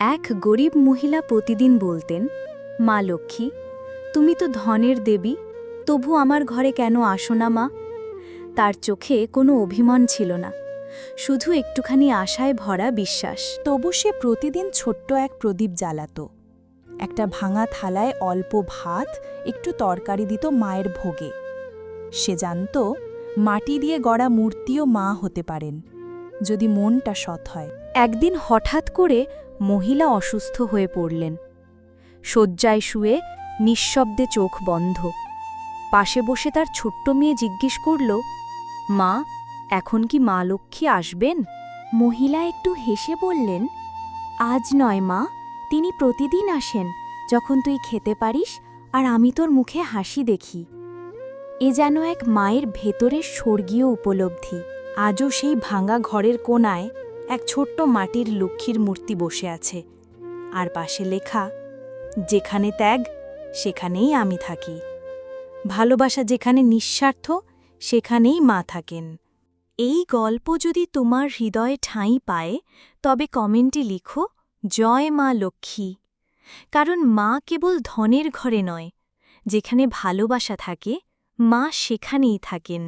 এক গরিব মহিলা প্রতিদিন বলতেন, মা লক্ষ্মী, তুমি তো ধনের দেবী, তবু আমার ঘরে কেন আসো না মা? তার চোখে কোনো অভিমান ছিল না, শুধু একটুখানি আশায় ভরা বিশ্বাস। তবু সে প্রতিদিন ছোট্ট এক প্রদীপ জ্বালাত। একটা ভাঙা থালায় অল্প ভাত, একটু তরকারি দিত মায়ের ভোগে। সে জানত, মাটি দিয়ে গড়া মূর্তিও মা হতে পারেন, যদি মনটা সৎ হয়। একদিন হঠাৎ করে মহিলা অসুস্থ হয়ে পড়লেন। শয্যায় শুয়ে নিঃশব্দে চোখ বন্ধ। পাশে বসে তার ছোট্ট মেয়ে জিজ্ঞেস করল, মা, এখন কি মা লক্ষ্মী আসবেন? মহিলা একটু হেসে বললেন, আজ নয় মা, তিনি প্রতিদিন আসেন, যখন তুই খেতে পারিস আর আমি তোর মুখে হাসি দেখি। এ যেন এক মায়ের ভেতরের স্বর্গীয় উপলব্ধি। আজও সেই ভাঙা ঘরের কোণায় এক ছোট্ট মাটির লক্ষ্মীর মূর্তি বসে আছে। আর পাশে লেখা, যেখানে ত্যাগ, সেখানেই আমি থাকি। ভালোবাসা যেখানে নিঃস্বার্থ, সেখানেই মা থাকেন। এই গল্প যদি তোমার হৃদয়ে ঠাঁই পায়, তবে কমেন্টে লিখো, জয় মা লক্ষ্মী। কারণ মা কেবল ধনের ঘরে নয়, যেখানে ভালোবাসা থাকে, মা সেখানেই থাকেন।